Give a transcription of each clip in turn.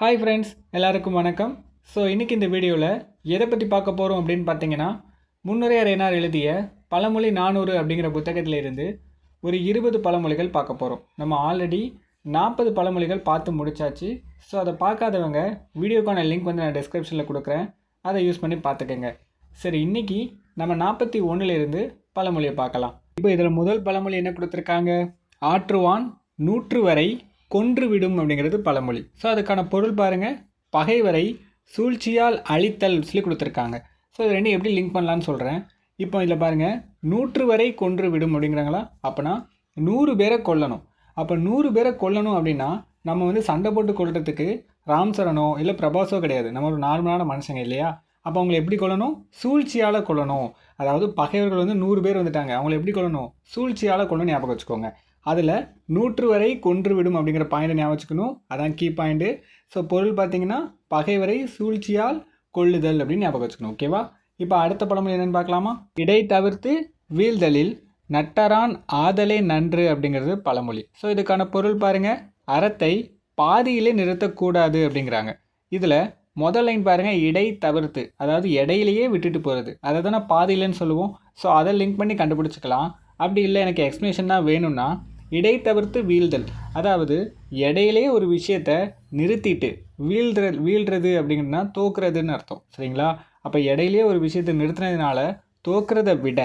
Hi friends எல்லாருக்கும் வணக்கம். So இன்றைக்கி இந்த வீடியோவில் எதை பற்றி பார்க்க போகிறோம் அப்படின்னு பார்த்தீங்கன்னா முன்னுரையர் என்னார் எழுதிய பழமொழி நானூறு அப்படிங்கிற புத்தகத்தில் இருந்து ஒரு இருபது பழமொழிகள் பார்க்க போகிறோம் நம்ம ஆல்ரெடி நாற்பது பழமொழிகள் பார்த்து முடிச்சாச்சு. ஸோ அதை பார்க்காதவங்க வீடியோக்கான லிங்க் வந்து நான் டிஸ்கிரிப்ஷனில் கொடுக்குறேன். அதை யூஸ் பண்ணி பார்த்துக்கோங்க. சரி இன்றைக்கி நம்ம நாற்பத்தி ஒன்றுலேருந்து பழமொழியை பார்க்கலாம். இப்போ இதில் முதல் பழமொழி என்ன கொடுத்துருக்காங்க? ஆற்றுவான் நூற்று வரை கொன்று விடும் அப்படிங்கிறது பழமொழி. ஸோ அதுக்கான பொருள் பாருங்கள் பகைவரை சூழ்ச்சியால் அழித்தல் சொல்லி கொடுத்துருக்காங்க. ஸோ இது ரெண்டும் எப்படி லிங்க் பண்ணலான்னு சொல்கிறேன் இப்போ இதில் பாருங்கள் நூற்று வரை கொன்று விடும் அப்படிங்கிறாங்களா? அப்போனா நூறு பேரை கொல்லணும். அப்போ நூறு பேரை கொல்லணும் அப்படின்னா நம்ம வந்து சண்டை போட்டு கொள்றதுக்கு ராம்சரணோ இல்லை பிரபாஸோ கிடையாது. நம்ம ஒரு நார்மலான மனுஷங்க இல்லையா? அப்போ அவங்களை எப்படி கொல்லணும்? சூழ்ச்சியால் கொல்லணும். அதாவது பகைவர்கள் வந்து நூறு பேர் வந்துட்டாங்க. அவங்கள எப்படி கொல்லணும்? சூழ்ச்சியால் கொல்லணும் ஞாபகம் வச்சுக்கோங்க. அதில் நூற்று வரை கொன்று விடும் அப்படிங்கிற பாயிண்டை ஞாபகம் வச்சுக்கணும். அதான் கீ பாயிண்ட்டு ஸோ பொருள் பார்த்தீங்கன்னா பகைவரை சூழ்ச்சியால் கொள்ளுதல் அப்படின்னு ஞாபகம் வச்சுக்கணும். ஓகேவா இப்போ அடுத்த படம் என்னென்னு பார்க்கலாமா? இடை தவிர்த்து வீழ்தலில் நட்டரான் ஆதலே நன்று அப்படிங்கிறது பழமொழி. ஸோ இதுக்கான பொருள் பாருங்கள் அறத்தை பாதியிலே நிறுத்தக்கூடாது அப்படிங்கிறாங்க. இதில் முதல் லைன் பாருங்கள் இடை தவிர்த்து. அதாவது இடையிலேயே விட்டுட்டு போகிறது அதை தானே பாதியிலன்னு சொல்லுவோம். ஸோ அதை லிங்க் பண்ணி கண்டுபிடிச்சிக்கலாம். அப்படி இல்லை எனக்கு எக்ஸ்ப்ளனேஷன் தான் வேணும்னா இடை தவிர்த்து வீழ்தல். அதாவது இடையிலே ஒரு விஷயத்த நிறுத்திட்டு வீழ்ற வீழ்றது அப்படிங்கன்னா தோக்குறதுன்னு அர்த்தம். சரிங்களா? அப்போ இடையிலே ஒரு விஷயத்தை நிறுத்தினதுனால தோக்குறத விட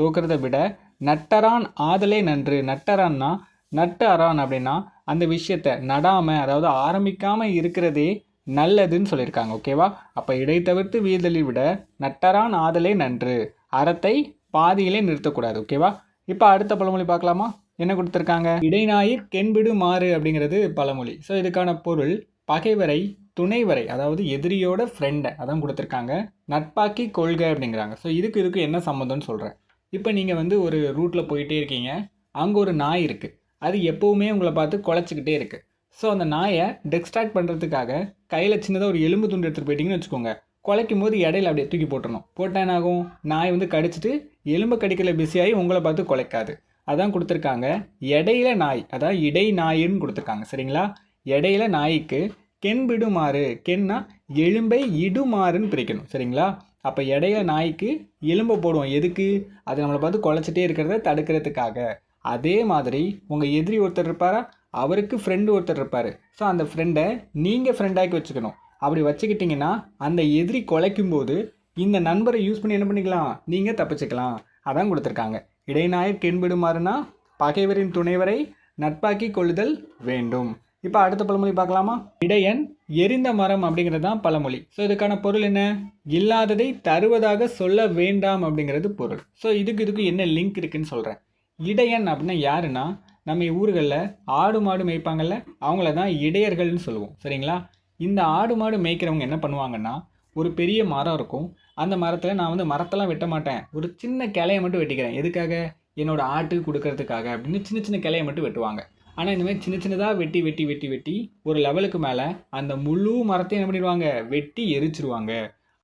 தோக்குறத விட நட்டரான் ஆதலே நன்று. நட்டரான்னா நட்டு அறான் அப்படின்னா அந்த விஷயத்த நடாமல் அதாவது ஆரம்பிக்காமல் இருக்கிறதே நல்லதுன்னு சொல்லியிருக்காங்க. ஓகேவா? அப்போ இடை தவிர்த்து வீழ்தலில் விட நட்டரான் ஆதலே நன்று. அறத்தை பாதியிலே நிறுத்தக்கூடாது. ஓகேவா? இப்போ அடுத்த பழமொழி பார்க்கலாமா? என்ன கொடுத்துருக்காங்க? இடைநாயிர் கெண்பிடு மாறு அப்படிங்கிறது பழமொழி. ஸோ இதுக்கான பொருள் பகைவரை துணைவரை அதாவது எதிரியோட ஃப்ரெண்டை அதான் கொடுத்துருக்காங்க. நட்பாக்கி கொள்கை அப்படிங்கிறாங்க. ஸோ இதுக்கு இதுக்கு என்ன சம்மந்தம்னு சொல்கிறேன் இப்போ நீங்கள் வந்து ஒரு ரூட்டில் போயிட்டே இருக்கீங்க. அங்கே ஒரு நாய் இருக்குது அது எப்போவுமே உங்களை பார்த்து குலைச்சிக்கிட்டே இருக்குது ஸோ அந்த நாயை டெக்ஸ்ட்ராக்ட் பண்ணுறதுக்காக கையில் சின்னதாக ஒரு எலும்பு துண்டு எடுத்துகிட்டு போயிட்டீங்கன்னு வச்சுக்கோங்க. குலைக்கும் போது இடையில அப்படியே தூக்கி போட்டுடணும் போட்டால் ஆகும் நாய் வந்து கடிச்சிட்டு எலும்பு கடிக்கல பிஸியாகி உங்களை பார்த்து குலைக்காது. அதான் கொடுத்துருக்காங்க. இடையில நாய் அதாவது இடை நாயின்னு கொடுத்துருக்காங்க. சரிங்களா? இடையில நாய்க்கு கென் விடுமாறு கென்னா எலும்பை இடுமாறுன்னு பிரிக்கணும். சரிங்களா? அப்போ இடையில நாய்க்கு எலும்பை போடுவோம். எதுக்கு? அது நம்மளை பார்த்து குலைச்சிட்டே இருக்கிறத தடுக்கிறதுக்காக. அதே மாதிரி உங்கள் எதிரி ஒருத்தர் இருப்பாரா? அவருக்கு ஃப்ரெண்டு ஒருத்தர் இருப்பார். ஸோ அந்த ஃப்ரெண்டை நீங்கள் ஃப்ரெண்டாக்கி வச்சுக்கணும். அப்படி வச்சுக்கிட்டிங்கன்னா அந்த எதிரி குலைக்கும் போது இந்த நண்பரை யூஸ் பண்ணி என்ன பண்ணிக்கலாம்? நீங்கள் தப்பிச்சுக்கலாம். அதான் கொடுத்துருக்காங்க. இடைநாயர் கெண்பிடுமாறுனா பகைவரின் துணைவரை நட்பாக்கி கொள்ளுதல் வேண்டும். இப்போ அடுத்த பழமொழி பார்க்கலாமா? இடையன் எரிந்த மரம் அப்படிங்கிறது தான் பழமொழி. ஸோ இதுக்கான பொருள் என்ன? இல்லாததை தருவதாக சொல்ல வேண்டாம் அப்படிங்கிறது பொருள். ஸோ இதுக்கு இதுக்கு என்ன லிங்க் இருக்குன்னு சொல்கிறேன் இடையன் அப்படின்னா யாருன்னா? நம்ம ஊர்களில் ஆடு மாடு மேய்ப்பாங்கல்ல அவங்கள தான் இடையர்கள்னு சொல்லுவோம். சரிங்களா? இந்த ஆடு மாடு மேய்க்கிறவங்க என்ன பண்ணுவாங்கன்னா ஒரு பெரிய மரம் இருக்கும். அந்த மரத்தில் நான் வந்து மரத்தெல்லாம் வெட்ட மாட்டேன். ஒரு சின்ன கிளையை மட்டும் வெட்டிக்கிறேன். எதுக்காக? என்னோடய ஆட்டுக்கு கொடுக்கறதுக்காக அப்படின்னு சின்ன சின்ன கிளையை மட்டும் வெட்டுவாங்க. ஆனால் இந்தமாதிரி சின்ன சின்னதாக வெட்டி வெட்டி வெட்டி வெட்டி ஒரு லெவலுக்கு மேலே அந்த முழு மரத்தையும் என்ன பண்ணிடுவாங்க? வெட்டி எரிச்சிருவாங்க.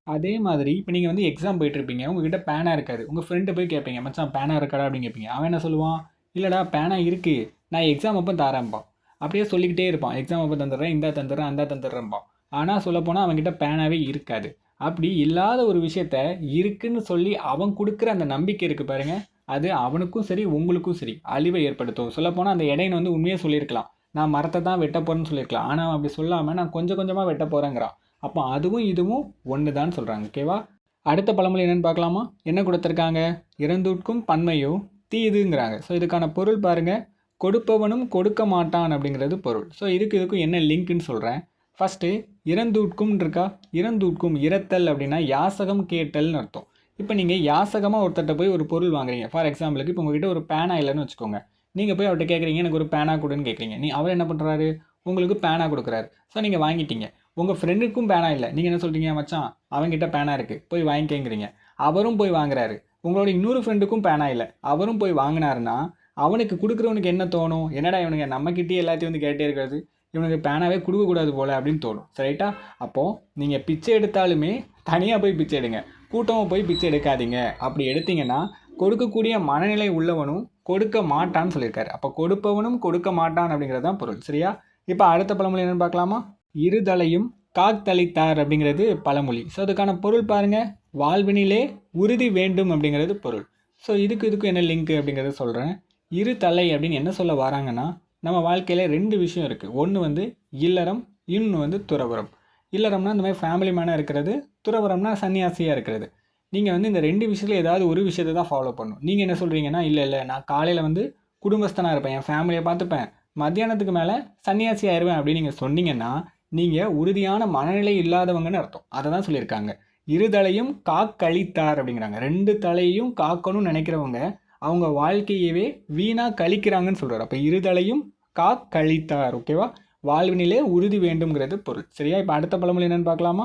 அதே மாதிரி இப்போ நீங்கள் வந்து எக்ஸாம் போயிட்டுருப்பீங்க. உங்ககிட்ட பேனா இருக்காது. உங்கள் ஃப்ரெண்டு போய் கேட்பீங்க மச்சான் பேனா இருக்காடா? அப்படின்னு கேட்பீங்க. அவன் என்ன சொல்லுவான்? இல்லைடா பேனா இருக்குது நான் எக்ஸாம் அப்போ தாரேன்பான். அப்படியே சொல்லிக்கிட்டே இருப்பான். எக்ஸாம் அப்போ தந்துடுறேன் இந்தா தந்துடுறேன் அந்த தந்துடுறேன்பான். ஆனால் சொல்லப்போனால் அவன்கிட்ட பேனாவே இருக்காது. அப்படி இல்லாத ஒரு விஷயத்த இருக்குன்னு சொல்லி அவன் கொடுக்குற அந்த நம்பிக்கை இருக்குது பாருங்கள் அது அவனுக்கும் சரி உங்களுக்கும் சரி அழிவை ஏற்படுத்தும். சொல்லப்போனால் அந்த இடையின வந்து உண்மையாக சொல்லியிருக்கலாம். நான் மரத்தை தான் வெட்ட போகிறேன்னு சொல்லியிருக்கலாம். ஆனால் அவன் அப்படி சொல்லாமல் நான் கொஞ்சம் கொஞ்சமாக வெட்ட போகிறேங்கிறான் அப்போ அதுவும் இதுவும் ஒன்று தான் சொல்கிறாங்க ஓகேவா அடுத்த பழமொழி என்னென்னு பார்க்கலாமா? என்ன கொடுத்துருக்காங்க? இறந்தூட்கும் பன்மையோ தீதுங்கிறாங்க. ஸோ இதுக்கான பொருள் பாருங்கள் கொடுப்பவனும் கொடுக்க மாட்டான் அப்படிங்கிறது பொருள். ஸோ இதுக்கு இதுக்கும் என்ன லிங்க்னு சொல்கிறேன் ஃபஸ்ட்டு இறந்தூட்கும் இருக்கா இறந்தூட்கும் இறத்தல் அப்படின்னா யாசகம் கேட்டல்னு அர்த்தம். இப்போ நீங்கள் யாசகமாக ஒருத்தட்ட போய் ஒரு பொருள் வாங்குறீங்க. ஃபார் எக்ஸாம்பிளுக்கு இப்போ உங்ககிட்ட ஒரு பேனா இல்லைன்னு வச்சுக்கோங்க. நீங்கள் போய் அவர்கிட்ட கேட்குறீங்க எனக்கு ஒரு பேனா கொடுன்னு கேட்குறீங்க நீ அவர் என்ன பண்ணுறாரு உங்களுக்கு பேனா கொடுக்குறாரு. ஸோ நீங்கள் வாங்கிட்டீங்க. உங்கள் ஃப்ரெண்டுக்கும் பேனா இல்லை. நீங்கள் என்ன சொல்கிறீங்க மச்சான்? அவங்ககிட்ட பேனா இருக்குது போய் வாங்கிக்கேங்கிறீங்க. அவரும் போய் வாங்குறாரு. உங்களோட இன்னொரு ஃப்ரெண்டுக்கும் பேனா இல்லை. அவரும் போய் வாங்கினாருன்னா அவனுக்கு கொடுக்குறவனுக்கு என்ன தோணும்? என்னடா இவனுங்க? நம்மக்கிட்டே எல்லாத்தையும் வந்து கேட்டே இருக்கிறது. இவனுக்கு பேனாவே கொடுக்கக்கூடாது போல் அப்படின்னு தோணும். சரிட்டா அப்போது நீங்கள் பிச்சை எடுத்தாலுமே தனியாக போய் பிச்சை எடுங்க. கூட்டமாக போய் பிச்சை எடுக்காதீங்க. அப்படி எடுத்தீங்கன்னா கொடுக்கக்கூடிய மனநிலை உள்ளவனும் கொடுக்க மாட்டான்னு சொல்லியிருக்காரு. அப்போ கொடுப்பவனும் கொடுக்க மாட்டான் அப்படிங்கிறது தான் பொருள். சரியா? இப்போ அடுத்த பழமொழி என்னென்னு பார்க்கலாமா? இருதலையும் காக்தளித்தார் அப்படிங்கிறது பழமொழி. ஸோ அதுக்கான பொருள் பாருங்கள் வாழ்வினிலே உறுதி வேண்டும் அப்படிங்கிறது பொருள். ஸோ இதுக்கு இதுக்கும் என்ன லிங்க் அப்படிங்கிறத சொல்கிறேன் இரு தலை அப்படின்னு என்ன சொல்ல வராங்கன்னா நம்ம வாழ்க்கையில் ரெண்டு விஷயம் இருக்குது ஒன்று வந்து இல்லறம் இன்னொன்று வந்து துறவரம் இல்லறம்னா இந்த மாதிரி ஃபேமிலி மேனாக இருக்கிறது துறவரம்னா சன்னியாசியாக இருக்கிறது. நீங்கள் வந்து இந்த ரெண்டு விஷயத்தில் ஏதாவது ஒரு விஷயத்தை தான் ஃபாலோ பண்ணணும். நீங்கள் என்ன சொல்கிறீங்கன்னா இல்லை இல்லை நான் காலையில் வந்து குடும்பஸ்தனாக இருப்பேன் என் ஃபேமிலியை பார்த்துப்பேன். மத்தியானத்துக்கு மேலே சன்னியாசி ஆயிடுவேன் அப்படின்னு நீங்கள் சொன்னீங்கன்னா நீங்கள் உறுதியான மனநிலை இல்லாதவங்கன்னு அர்த்தம். அதை தான் சொல்லியிருக்காங்க. இரு தலையும் காக்கழித்தார் அப்படிங்கிறாங்க. ரெண்டு தலையையும் காக்கணும்னு நினைக்கிறவங்க அவங்க வாழ்க்கையவே வீணாக கழிக்கிறாங்கன்னு சொல்கிறார் அப்போ இருதலையும் கா கழித்தார் ஓகேவா வாழ்வினிலே உறுதி வேண்டும்ங்கிறது பொருள். சரியா? இப்போ அடுத்த பழமொழி என்னன்னு பார்க்கலாமா?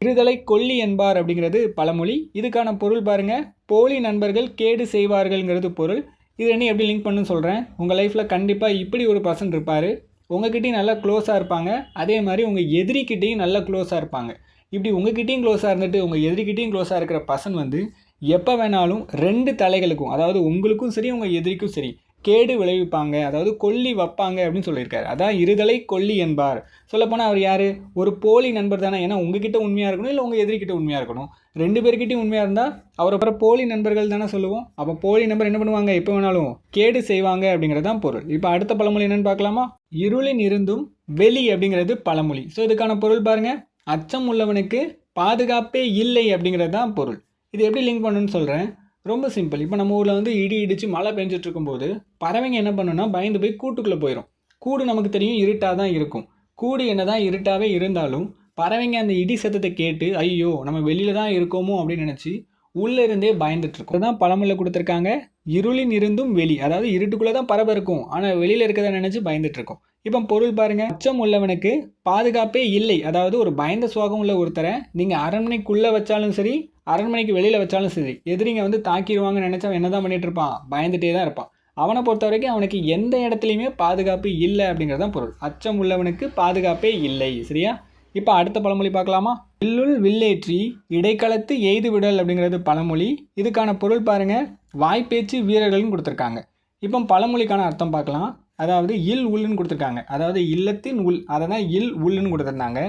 இருதலை கொல்லி என்பார் அப்படிங்கிறது பழமொழி. இதுக்கான பொருள் பாருங்கள் போலி நண்பர்கள் கேடு செய்வார்கள்ங்கிறது பொருள். இது என்ன எப்படி லிங்க் பண்ணுன்னு சொல்கிறேன் உங்கள் லைஃப்பில் கண்டிப்பாக இப்படி ஒரு பர்சன் இருப்பார். உங்ககிட்டயும் நல்லா க்ளோஸாக இருப்பாங்க. அதே மாதிரி உங்கள் எதிரிக்கிட்டேயும் நல்லா க்ளோஸாக இருப்பாங்க. இப்படி உங்ககிட்டயும் க்ளோஸாக இருந்துட்டு உங்கள் எதிரிக்கிட்டேயும் க்ளோஸாக இருக்கிற பர்சன் வந்து எப்போ வேணாலும் ரெண்டு தலைகளுக்கும் அதாவது உங்களுக்கும் சரி உங்கள் எதிரிக்கும் சரி கேடு விளைவிப்பாங்க. அதாவது கொல்லி வைப்பாங்க அப்படின்னு சொல்லியிருக்காரு. அதான் இருதலை கொல்லி என்பார். சொல்லப்போனால் அவர் யார்? ஒரு போலி நண்பர் தானே. ஏன்னா உங்ககிட்ட உண்மையாக இருக்கணும் இல்லை உங்கள் எதிரிக்கிட்ட உண்மையாக இருக்கணும்? ரெண்டு பேர்கிட்டையும் உண்மையாக இருந்தால் அவர் அப்புறம் போலி நண்பர்கள் தானே சொல்லுவோம். அப்போ போலி நண்பர் என்ன பண்ணுவாங்க? எப்போ வேணாலும் கேடு செய்வாங்க அப்படிங்கிறது தான் பொருள். இப்போ அடுத்த பழமொழி என்னென்னு பார்க்கலாமா? இருளின் இருந்தும் வெளி அப்படிங்கிறது பழமொழி. ஸோ இதுக்கான பொருள் பாருங்கள் அச்சம் உள்ளவனுக்கு பாதுகாப்பே இல்லை அப்படிங்கிறது தான் பொருள். இது எப்படி லிங்க் பண்ணணும்னு சொல்கிறேன் ரொம்ப சிம்பிள் இப்போ நம்ம ஊரில் வந்து இடி இடித்து மழை பெஞ்சிட்டு இருக்கும்போது பறவைங்க என்ன பண்ணுன்னா பயந்து போய் கூட்டுக்குள்ளே போயிடும் கூடு நமக்கு தெரியும் இருட்டாக தான் இருக்கும். கூடு என்ன தான் இருட்டாகவே இருந்தாலும் பறவைங்க அந்த இடி சத்தத்தை கேட்டு ஐயோ நம்ம வெளியில தான் இருக்கோமோ? அப்படின்னு நினச்சி உள்ளே இருந்தே பயந்துட்டு தான் அதுதான் பழமொழியில் கொடுத்துருக்காங்க இருளின் இருந்தும் வெளி. அதாவது இருட்டுக்குள்ளே தான் பறவை இருக்கும். ஆனால் வெளியில் இருக்கிறத நினச்சி பயந்துட்டுருக்கோம் இப்போ பொருள் பாருங்கள் அச்சம் உள்ளவனுக்கு பாதுகாப்பே இல்லை. அதாவது ஒரு பயந்த சுவாகம் உள்ள ஒருத்தரை நீங்கள் அரண்மனைக்குள்ளே வச்சாலும் சரி அரண்மனைக்கு வெளியில் வச்சாலும் சரி எதிரிங்க வந்து தாக்கிடுவாங்கன்னு நினச்சவன் என்ன தான் பண்ணிகிட்டு இருப்பான்? பயந்துட்டே தான் இருப்பான். அவனை பொறுத்த வரைக்கும் அவனுக்கு எந்த இடத்துலையுமே பாதுகாப்பு இல்லை அப்படிங்கிறது தான் பொருள். அச்சம் உள்ளவனுக்கு பாதுகாப்பே இல்லை. சரியா? இப்போ அடுத்த பழமொழி பார்க்கலாமா? வில்லுள் வில்லேற்றி இடைக்களத்து எய்து விடல் அப்படிங்கிறது பழமொழி. இதுக்கான பொருள் பாருங்கள் வாய்ப்பேச்சு வீரர்கள்னு கொடுத்துருக்காங்க. இப்போ பழமொழிக்கான அர்த்தம் பார்க்கலாம். அதாவது இல் உள்ளுன்னு கொடுத்துருக்காங்க. அதாவது இல்லத்தின் உள் அதை தான் இல் உள்ளுன்னு கொடுத்துருந்தாங்க.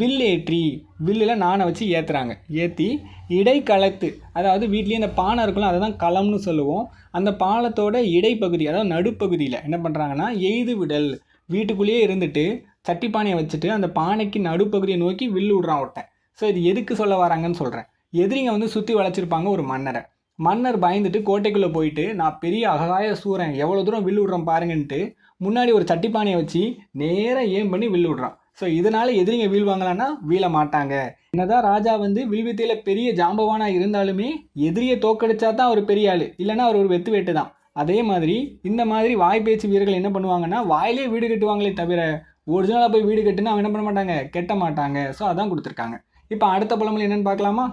வில்லேற்றி வில்லில் நானை வச்சு ஏற்றுறாங்க ஏற்றி இடைக்களத்து அதாவது வீட்லேயே இந்த பானை இருக்கலாம் அதை தான் களம்னு சொல்லுவோம். அந்த பாலத்தோட இடைப்பகுதி அதாவது நடுப்பகுதியில் என்ன பண்ணுறாங்கன்னா எய்து விடல். வீட்டுக்குள்ளேயே இருந்துட்டு சட்டி பானையை வச்சுட்டு அந்த பானைக்கு நடுப்பகுதியை நோக்கி வில்லு விடுறான் ஒருத்தன். ஸோ இது எதுக்கு சொல்ல வராங்கன்னு சொல்கிறேன் எதிரிங்க வந்து சுற்றி வளைச்சிருப்பாங்க ஒரு மன்னரை. மன்னர் பயந்துட்டு கோட்டைக்குள்ளே போயிட்டு நான் பெரிய அகாய சூரன் எவ்வளோ தூரம் வில்லு விடுறேன் பாருங்கன்ட்டு முன்னாடி ஒரு சட்டிப்பானையை வச்சு நேராக ஏம் பண்ணி வில்லு விடுறான். ஸோ இதனால் எதிரிங்க வீழ்வாங்களான்னா வீழ மாட்டாங்க. என்னதான் ராஜா வந்து வில்வித்தையில் பெரிய ஜாம்பவானாக இருந்தாலுமே எதிரியை தோக்கடிச்சா தான் அவர் பெரிய ஆள். இல்லைன்னா அவர் ஒரு வெத்து வேட்டு தான். அதே மாதிரி இந்த மாதிரி வாய் பேச்சு வீரர்கள் என்ன பண்ணுவாங்கன்னா வாயிலே வீடு கட்டுவாங்களே தவிர ஒரிஜினலாக போய் வீடு கட்டுனா அவன் என்ன பண்ண மாட்டாங்க? கெட்ட மாட்டாங்க. ஸோ அதான் கொடுத்துருக்காங்க. இப்போ அடுத்த பழமொழி என்னென்னு பார்க்கலாமா?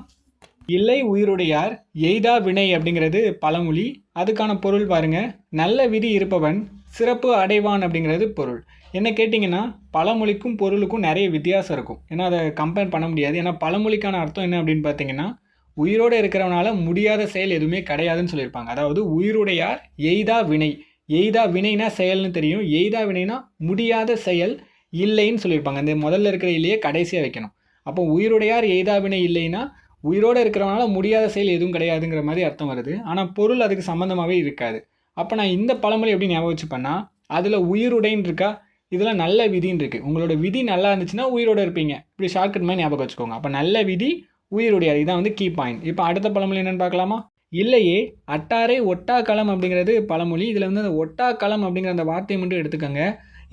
இல்லை உயிருடையார் எய்தா வினை அப்படிங்கிறது பழமொழி. அதுக்கான பொருள் பாருங்க. நல்ல விதி இருப்பவன் சிறப்பு அடைவான் அப்படிங்கிறது பொருள். என்ன கேட்டிங்கன்னா பழமொழிக்கும் பொருளுக்கும் நிறைய வித்தியாசம் இருக்கும். ஏன்னா அதை கம்பேர் பண்ண முடியாது. ஏன்னா பழமொழிக்கான அர்த்தம் என்ன அப்படின்னு பார்த்தீங்கன்னா உயிரோடு இருக்கிறவனால முடியாத செயல் எதுவுமே கிடையாதுன்னு சொல்லியிருப்பாங்க. அதாவது உயிருடையார் எய்தா வினை. எய்தா வினைனா செயல்னு தெரியும். எய்தா வினைனா முடியாத செயல் இல்லைன்னு சொல்லியிருப்பாங்க. இந்த முதல்ல இருக்கிற இல்லையே கடைசியாக வைக்கணும். அப்போ உயிருடையார் எய்தா வினை இல்லைன்னா உயிரோடு இருக்கிறவனால முடியாத செயல் எதுவும் கிடையாதுங்கிற மாதிரி அர்த்தம் வருது. ஆனால் பொருள் அதுக்கு சம்மந்தமாகவே இருக்காது. அப்போ நான் இந்த பழமொழி எப்படி ஞாபகம் வச்சுப்பேன்னா அதில் உயிருடைன்னு இருக்கா? இதெல்லாம் நல்ல விதின்னு இருக்குது உங்களோட விதி நல்லா இருந்துச்சுன்னா உயிரோட இருப்பீங்க. இப்படி ஷார்ட்கட் மாதிரி ஞாபகம் வச்சுக்கோங்க. அப்போ நல்ல விதி உயிருடையாது இதான் வந்து கீ பாயிண்ட் இப்போ அடுத்த பழமொழி என்னென்னு பார்க்கலாமா? இல்லையே அட்டாரை ஒட்டா களம் அப்படிங்கிறது பழமொழி. இதில் வந்து அந்த ஒட்டா களம் அப்படிங்கிற அந்த வார்த்தையை மட்டும் எடுத்துக்கோங்க.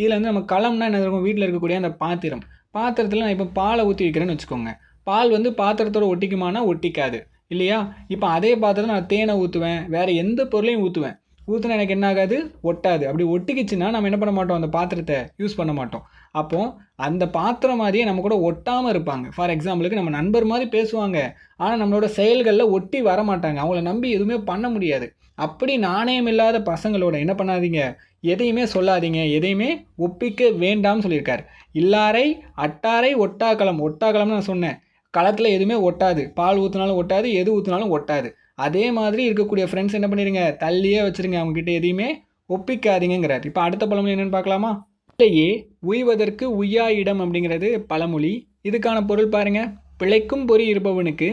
இதில் வந்து நம்ம களம்னா என்ன இருக்கும் வீட்டில் இருக்கக்கூடிய அந்த பாத்திரம். பாத்திரத்தில் நான் இப்போ பாலை ஊற்றி வைக்கிறேன்னு வச்சுக்கோங்க. பால் வந்து பாத்திரத்தோட ஒட்டிக்குமானா ஒட்டிக்காது. இல்லையா? இப்போ அதே பாத்திரத்தில் நான் தேனை ஊற்றுவேன் வேறு எந்த பொருளையும் ஊற்றுவேன் ஊற்றுனா எனக்கு என்ன ஆகாது? ஒட்டாது. அப்படி ஒட்டிக்கிச்சுன்னா நம்ம என்ன பண்ண மாட்டோம்? அந்த பாத்திரத்தை யூஸ் பண்ண மாட்டோம். அப்போது அந்த பாத்திரம் மாதிரியே நம்ம கூட ஒட்டாமல் இருப்பாங்க. ஃபார் எக்ஸாம்பிளுக்கு நம்ம நண்பர் மாதிரி பேசுவாங்க. ஆனால் நம்மளோட செயல்களில் ஒட்டி வர மாட்டாங்க அவங்கள நம்பி எதுவுமே பண்ண முடியாது. அப்படி நாணயம் இல்லாத பசங்களோட என்ன பண்ணாதீங்க? எதையுமே சொல்லாதீங்க. எதையுமே ஒப்பிக்க வேண்டாம்னு சொல்லியிருக்காரு. இல்லாரை அட்டாரை ஒட்டாக்களம் ஒட்டாக்களம்னு நான் சொன்னேன். களத்தில் எதுவுமே ஒட்டாது. பால் ஊற்றினாலும் ஒட்டாது எது ஊற்றினாலும் ஒட்டாது. அதே மாதிரி இருக்கக்கூடிய ஃப்ரெண்ட்ஸ் என்ன பண்ணிடுங்க தள்ளியே வச்சுருங்க. அவங்ககிட்ட எதையுமே ஒப்பிக்காதீங்கிறார் இப்போ அடுத்த பழமொழி என்னென்னு பார்க்கலாமா? இல்லையே உய்வதற்கு உய்யா இடம் அப்படிங்கிறது பழமொழி. இதுக்கான பொருள் பாருங்கள் பிழைக்கும் பொறி இருப்பவனுக்கு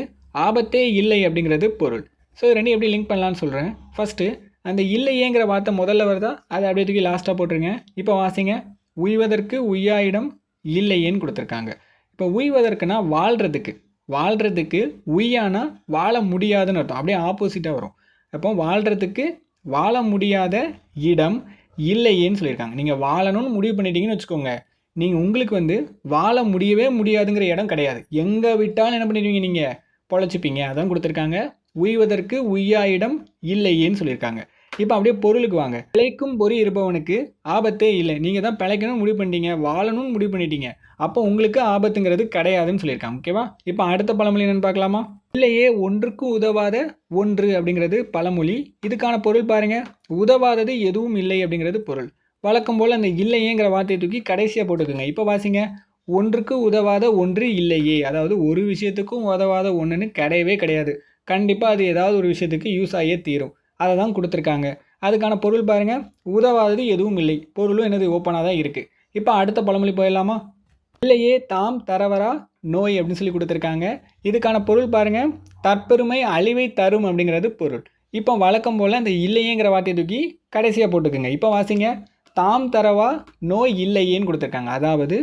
ஆபத்தே இல்லை அப்படிங்கிறது பொருள். ஸோ இது ரெண்டு எப்படி லிங்க் பண்ணலான்னு சொல்கிறேன் ஃபஸ்ட்டு அந்த இல்லையேங்கிற வார்த்தை முதல்ல வருதா? அதை அப்படியே தூக்கி லாஸ்ட்டாக போட்டுருங்க. இப்போ வாசிங்க. உய்வதற்கு உய்யா இடம் இல்லையேன்னு கொடுத்துருக்காங்க. இப்போ உய்வதற்குனா வாழ்கிறதுக்கு வாழ்கிறதுக்கு உய்யானா வாழ முடியாதுன்னு அர்த்தம். அப்படியே ஆப்போசிட்டாக வரும். அப்போ வாழ்கிறதுக்கு வாழ முடியாத இடம் இல்லையேன்னு சொல்லியிருக்காங்க. நீங்கள் வாழணும்னு முடிவு பண்ணிட்டீங்கன்னு வச்சுக்கோங்க. நீங்கள் உங்களுக்கு வந்து வாழ முடியவே முடியாதுங்கிற இடம் கிடையாது. எங்கே விட்டாலும் என்ன பண்ணிடுவீங்க நீங்கள் பொழைச்சிப்பீங்க. அதான் கொடுத்துருக்காங்க. உய்வதற்கு உய்யா இடம் இல்லையேன்னு சொல்லியிருக்காங்க. இப்போ அப்படியே பொருளுக்கு வாங்க. பிழைக்கும் பொறி இருப்பவனுக்கு ஆபத்தே இல்லை. நீங்கள் தான் பிழைக்கணும்னு முடிவு பண்ணிட்டீங்க வாழணும்னு முடிவு பண்ணிட்டீங்க. அப்போ உங்களுக்கு ஆபத்துங்கிறது கிடையாதுன்னு சொல்லியிருக்காங்க. ஓகேவா இப்போ அடுத்த பழமொழி என்னென்னு பார்க்கலாமா? இல்லையே ஒன்றுக்கும் உதவாத ஒன்று அப்படிங்கிறது பழமொழி. இதுக்கான பொருள் பாருங்க. உதவாதது எதுவும் இல்லை அப்படிங்கிறது பொருள். வழக்கம் போல் அந்த இல்லையேங்கிற வார்த்தையை தூக்கி கடைசியாக போட்டுக்கோங்க. இப்போ வாசிங்க. ஒன்றுக்கு உதவாத ஒன்று இல்லையே. அதாவது ஒரு விஷயத்துக்கும் உதவாத ஒன்றுன்னு கிடையவே கிடையாது. கண்டிப்பாக அது ஏதாவது ஒரு விஷயத்துக்கு யூஸ் ஆகியே தீரும். அதை தான் கொடுத்துருக்காங்க. அதுக்கான பொருள் பாருங்கள் உதவாதது எதுவும் இல்லை. பொருளும் என்னது? ஓப்பனாக தான் இருக்குது இப்போ அடுத்த பழமொழி போயிடலாமா? இல்லையே தாம் தரவரா? நோய் அப்படின்னு சொல்லி கொடுத்துருக்காங்க. இதுக்கான பொருள் பாருங்கள் தற்பெருமை அழிவை தரும் அப்படிங்கிறது பொருள். இப்போ வழக்கம் போல் அந்த இல்லையேங்கிற வார்த்தையை தூக்கி கடைசியாக போட்டுக்குங்க. இப்போ வாசிங்க. தாம் தரவா? நோய் இல்லையேன்னு கொடுத்துருக்காங்க. அதாவது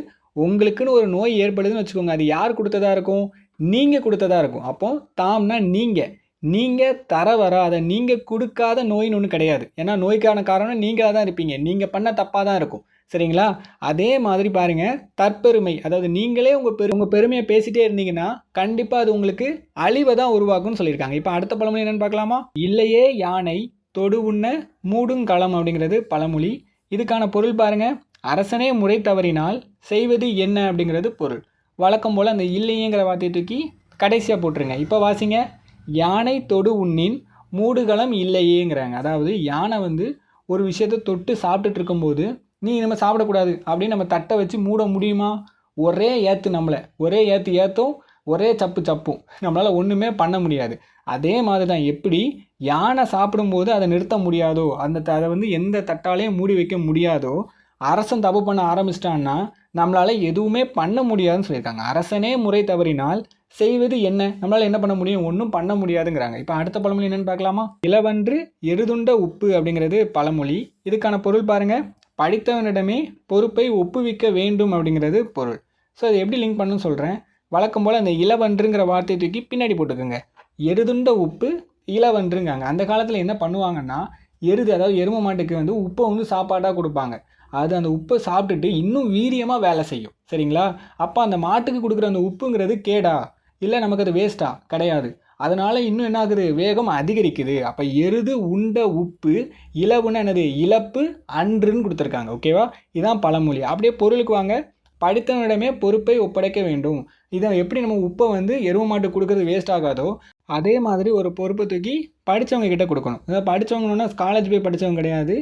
உங்களுக்குன்னு ஒரு நோய் ஏற்படுதுன்னு வச்சுக்கோங்க. அது யார் கொடுத்ததா இருக்கும்? நீங்கள் கொடுத்ததா இருக்கும். அப்போது தாம்னா நீங்கள் நீங்கள் தர வராத நீங்கள் கொடுக்காத நோயின்னு ஒன்று கிடையாது. ஏன்னா நோய்க்கான காரணம் நீங்களாக தான் இருப்பீங்க. நீங்கள் பண்ண தப்பாக தான் இருக்கும். சரிங்களா? அதே மாதிரி பாருங்கள் தற்பெருமை. அதாவது நீங்களே உங்கள் பெரு உங்கள் பெருமையை பேசிகிட்டே இருந்தீங்கன்னா கண்டிப்பாக அது உங்களுக்கு அழிவை தான் உருவாக்கும்னு சொல்லியிருக்காங்க. இப்போ அடுத்த பழமொழி என்னென்னு பார்க்கலாமா? இல்லையே யானை தொடு உண்ண மூடுங்களம் அப்படிங்கிறது பழமொழி. இதுக்கான பொருள் பாருங்கள் அரசனே முறை தவறினால் செய்வது என்ன அப்படிங்கிறது பொருள். வழக்கம் போல் அந்த இல்லையேங்கிற வார்த்தையை தூக்கி கடைசியாக போட்டுருங்க. இப்போ வாசிங்க. யானை தொடு உண்ணின் மூடுகளம் இல்லையேங்கிறாங்க. அதாவது யானை வந்து ஒரு விஷயத்தை தொட்டு சாப்பிட்டுட்டு இருக்கும்போது நீ நம்ம சாப்பிடக்கூடாது அப்படின்னு நம்ம தட்டை வச்சு மூட முடியுமா? ஒரே ஏற்று நம்மளை. ஒரே ஏற்று ஏற்றும் ஒரே சப்பு சப்பும். நம்மளால் ஒன்றுமே பண்ண முடியாது. அதே மாதிரி தான் எப்படி யானை சாப்பிடும்போது அதை நிறுத்த முடியாதோ அந்த அதை வந்து எந்த தட்டாலையும் மூடி வைக்க முடியாதோ அரசன் தப்பு பண்ண ஆரம்பிச்சிட்டான்னா நம்மளால் எதுவுமே பண்ண முடியாதுன்னு சொல்லியிருக்காங்க. அரசனே முறை தவறினால் செய்வது என்ன? நம்மளால் என்ன பண்ண முடியும்? ஒன்றும் பண்ண முடியாதுங்கிறாங்க. இப்போ அடுத்த பழமொழி என்னென்னு பார்க்கலாமா? இளவன்று எருதுண்ட உப்பு அப்படிங்கிறது பழமொழி. இதுக்கான பொருள் பாருங்கள் படித்தவனிடமே பொறுப்பை ஒப்புவிக்க வேண்டும் அப்படிங்கிறது பொருள். ஸோ அது எப்படி லிங்க் பண்ணுன்னு சொல்கிறேன் வழக்கம் போல் அந்த இளவன்றுங்கிற வார்த்தையை தூக்கி பின்னாடி போட்டுக்கோங்க. எருதுண்ட உப்பு இளவன்றுங்காங்க. அந்த காலத்தில் என்ன பண்ணுவாங்கன்னா எருது அதாவது எரும மாட்டுக்கு வந்து உப்பை வந்து சாப்பாட்டாக கொடுப்பாங்க. அது அந்த உப்பை சாப்பிட்டுட்டு இன்னும் வீரியமாக வேலை செய்யும். சரிங்களா? அப்போ அந்த மாட்டுக்கு கொடுக்குற அந்த உப்புங்கிறது கேடா. இல்லை நமக்கு அது வேஸ்ட்டா கிடையாது. அதனால் இன்னும் என்ன ஆகுது வேகம் அதிகரிக்குது. அப்போ எருது உண்ட உப்பு இலவுன்னு என்னது? இழப்பு அன்றுன்னு கொடுத்துருக்காங்க ஓகேவா இதுதான் பழமொழி. அப்படியே பொருளுக்கு வாங்க. படித்தவனிடமே பொறுப்பை ஒப்படைக்க வேண்டும். இதை எப்படி நம்ம உப்பை வந்து எருவ மாட்டு கொடுக்கறது வேஸ்ட் ஆகாதோ அதே மாதிரி ஒரு பொறுப்பை தூக்கி படித்தவங்க கிட்ட கொடுக்கணும். அதாவது படித்தவங்கன்னா காலேஜ் போய் படித்தவங்க கிடையாது.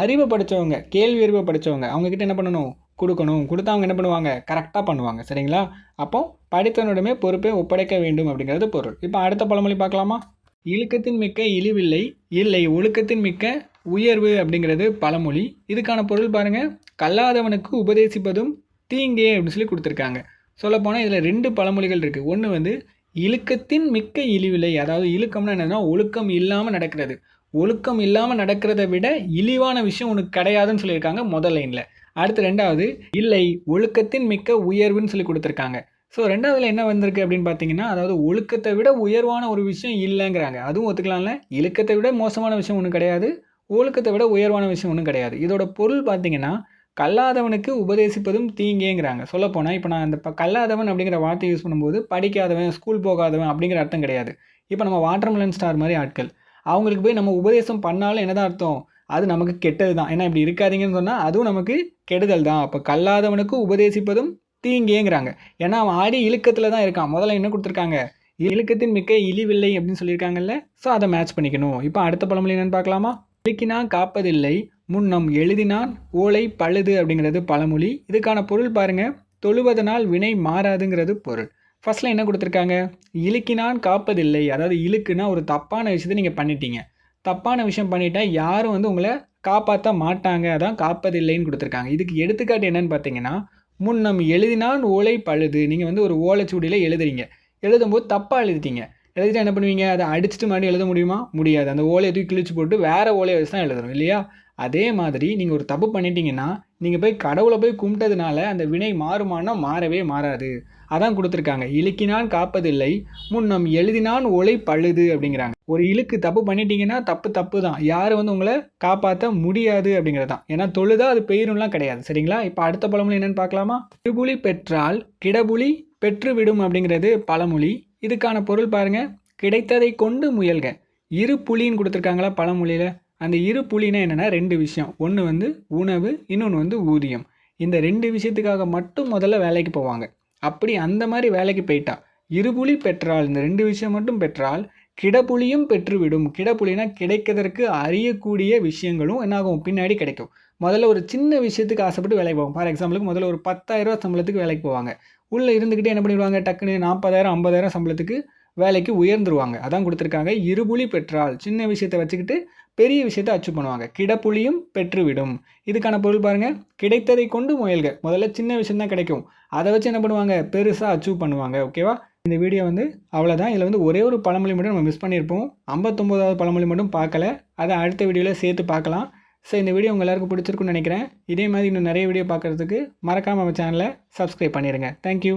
அறிவை படித்தவங்க கேள்வி அறிவை படித்தவங்க அவங்கக்கிட்ட என்ன பண்ணணும்? கொடுக்கணும். கொடுத்தா அவங்க என்ன பண்ணுவாங்க? கரெக்டாக பண்ணுவாங்க. சரிங்களா? அப்போ படித்தவனிடமே பொறுப்பை ஒப்படைக்க வேண்டும் அப்படிங்கிறது பொருள். இப்போ அடுத்த பழமொழி பார்க்கலாமா? இழுக்கத்தின் மிக்க இழிவில்லை. இல்லை ஒழுக்கத்தின் மிக்க உயர்வு அப்படிங்கிறது பழமொழி. இதுக்கான பொருள் பாருங்கள் கல்லாதவனுக்கு உபதேசிப்பதும் தீங்கே அப்படின்னு சொல்லி கொடுத்துருக்காங்க. சொல்லப்போனால் இதில் ரெண்டு பழமொழிகள் இருக்குது ஒன்று வந்து இழுக்கத்தின் மிக்க இழிவில்லை. அதாவது இழுக்கம்னா என்னென்னா ஒழுக்கம் இல்லாமல் நடக்கிறது. ஒழுக்கம் இல்லாமல் நடக்கிறத விட இழிவான விஷயம் உனக்கு கிடையாதுன்னு சொல்லியிருக்காங்க முதல் லைனில். அடுத்து ரெண்டாவது இல்லை ஒழுக்கத்தின் மிக்க உயர்வுன்னு சொல்லி கொடுத்துருக்காங்க. ஸோ ரெண்டாவதுல என்ன வந்திருக்கு அப்படின்னு பார்த்தீங்கன்னா அதாவது ஒழுக்கத்தை விட உயர்வான ஒரு விஷயம் இல்லைங்கிறாங்க. அதுவும் ஒத்துக்கலாம்ல? இழுக்கத்தை விட மோசமான விஷயம் ஒன்றும் கிடையாது. ஒழுக்கத்தை விட உயர்வான விஷயம் ஒன்றும் கிடையாது. இதோட பொருள் பார்த்தீங்கன்னா கல்லாதவனுக்கு உபதேசிப்பதும் தீங்கேங்கிறாங்க. சொல்லப்போனால் இப்போ நான் அந்த கல்லாதவன் அப்படிங்கிற வார்த்தை யூஸ் பண்ணும்போது படிக்காதவன் ஸ்கூல் போகாதவன் அப்படிங்கிற அர்த்தம் கிடையாது. இப்போ நம்ம வாட்டர்மெலன் ஸ்டார் மாதிரி ஆட்கள் அவங்களுக்கு போய் நம்ம உபதேசம் பண்ணாலும் என்னதான் அர்த்தம்? அது நமக்கு கெட்டது தான் ஏன்னா இப்படி இருக்காதீங்கன்னு சொன்னால் அதுவும் நமக்கு கெடுதல் தான். அப்போ கல்லாதவனுக்கு உபதேசிப்பதும் தீங்கேங்கிறாங்க. ஏன்னா அவன் ஆடி இழுக்கத்தில் தான் இருக்கான். முதல்ல என்ன கொடுத்துருக்காங்க? இழுக்கத்தின் மிக்க இழிவில்லை அப்படின்னு சொல்லியிருக்காங்கல்ல? ஸோ அதை மேட்ச் பண்ணிக்கணும். இப்போ அடுத்த பழமொழி என்னன்னு பார்க்கலாமா? இழுக்கினான் காப்பதில்லை முன்னம் எழுதினான் ஓலை பழுது அப்படிங்கிறது பழமொழி. இதுக்கான பொருள் பாருங்க. தொழுவதனால் வினை மாறாதுங்கிறது பொருள். ஃபஸ்ட்டில் என்ன கொடுத்துருக்காங்க? இழுக்கினான் காப்பதில்லை. அதாவது இழுக்குனா ஒரு தப்பான விஷயத்தை நீங்கள் பண்ணிட்டீங்க. தப்பான விஷயம் பண்ணிட்டால் யாரும் வந்து உங்களை காப்பாற்ற மாட்டாங்க. அதான் காப்பதில்லைன்னு கொடுத்துருக்காங்க. இதுக்கு எடுத்துக்காட்டு என்னன்னு பார்த்தீங்கன்னா முன்னம் எழுதினான் ஓலை பழுது. நீங்கள் வந்து ஒரு ஓலைச்சூடியில் எழுதுறீங்க. எழுதும்போது தப்பாக எழுதிட்டீங்க. எழுதிட்டு என்ன பண்ணுவீங்க? அதை அடிச்சுட்டு மறுபடியும் எழுத முடியுமா? முடியாது. அந்த ஓலையை தூக்கி கிழிச்சு போட்டு வேறு ஓலையை வச்சு தான் எழுதணும் இல்லையா? அதே மாதிரி நீங்கள் ஒரு தப்பு பண்ணிட்டீங்கன்னா நீங்கள் போய் கடவுளை போய் கும்பிட்டதுனால அந்த வினை மாறுமானா மாறவே மாறாது. அதான் கொடுத்துருக்காங்க. இழுக்கினான் காப்பதில்லை முன்னம் எழுதினான் ஒலை பழுது அப்படிங்கிறாங்க. ஒரு இழுக்கு தப்பு பண்ணிட்டீங்கன்னா தப்பு தப்பு தான் யாரும் வந்து உங்களை காப்பாற்ற முடியாது அப்படிங்கிறது தான் ஏன்னா தொழுதா அது பெயரும்லாம் கிடையாது. சரிங்களா? இப்போ அடுத்த பழமொழி என்னென்னு பார்க்கலாமா? திருபுலி பெற்றால் கிடபுலி பெற்று விடும் அப்படிங்கிறது பழமொழி. இதுக்கான பொருள் பாருங்க. கிடைத்ததை கொண்டு முயல்க. இரு புலின்னு கொடுத்துருக்காங்களா பழமொழியில்? அந்த இரு புலினா என்னென்னா ரெண்டு விஷயம். ஒன்று வந்து உணவு இன்னொன்று வந்து ஊதியம். இந்த ரெண்டு விஷயத்துக்காக மட்டும் முதல்ல வேலைக்கு போவாங்க. அப்படி அந்த மாதிரி வேலைக்கு போயிட்டா. இருபுலி பெற்றால் இந்த ரெண்டு விஷயம் மட்டும் பெற்றால் கிடப்புலியும் பெற்றுவிடும். கிடப்புலினா கிடைக்கிறதற்கு அறியக்கூடிய விஷயங்களும் என்னாகும்? பின்னாடி கிடைக்கும். முதல்ல ஒரு சின்ன விஷயத்துக்கு ஆசைப்பட்டு வேலைக்கு போவாங்க. ஃபார் எக்ஸாம்பிளுக்கு முதல்ல ஒரு பத்தாயிரரூவா சம்பளத்துக்கு வேலைக்கு போவாங்க. உள்ளே இருந்துக்கிட்டே என்ன பண்ணிடுவாங்க? டக்குன்னு நாற்பதாயிரம் ஐம்பதாயிரம் சம்பளத்துக்கு வேலைக்கு உயர்ந்துருவாங்க. அதான் கொடுத்துருக்காங்க. இருபுலி பெற்றால் சின்ன விஷயத்தை வச்சுக்கிட்டு பெரிய விஷயத்தை அச்சீவ் பண்ணுவாங்க. கிடப்புலியும் பெற்றுவிடும். இதுக்கான பொருள் பாருங்கள் கிடைத்ததை கொண்டு முயல்க. முதல்ல சின்ன விஷயம் தான் கிடைக்கும். அதை வச்சு என்ன பண்ணுவாங்க? பெருசாக அச்சீவ் பண்ணுவாங்க. ஓகேவா இந்த வீடியோ வந்து அவ்வளோதான் இதில் வந்து ஒரே ஒரு பழமொழி மட்டும் நம்ம மிஸ் பண்ணியிருப்போம். ஐம்பத்தொம்போதாவது பழமொழி மட்டும் பார்க்கல. அதை அடுத்த வீடியோவில் சேர்த்து பார்க்கலாம். ஸோ இந்த வீடியோ உங்கள் எல்லாருக்கும் பிடிச்சிருக்குன்னு நினைக்கிறேன். இதே மாதிரி இன்னும் நிறைய வீடியோ பார்க்குறதுக்கு மறக்காமல் நம்ம சேனலை சப்ஸ்கிரைப் பண்ணிடுங்க தேங்க்யூ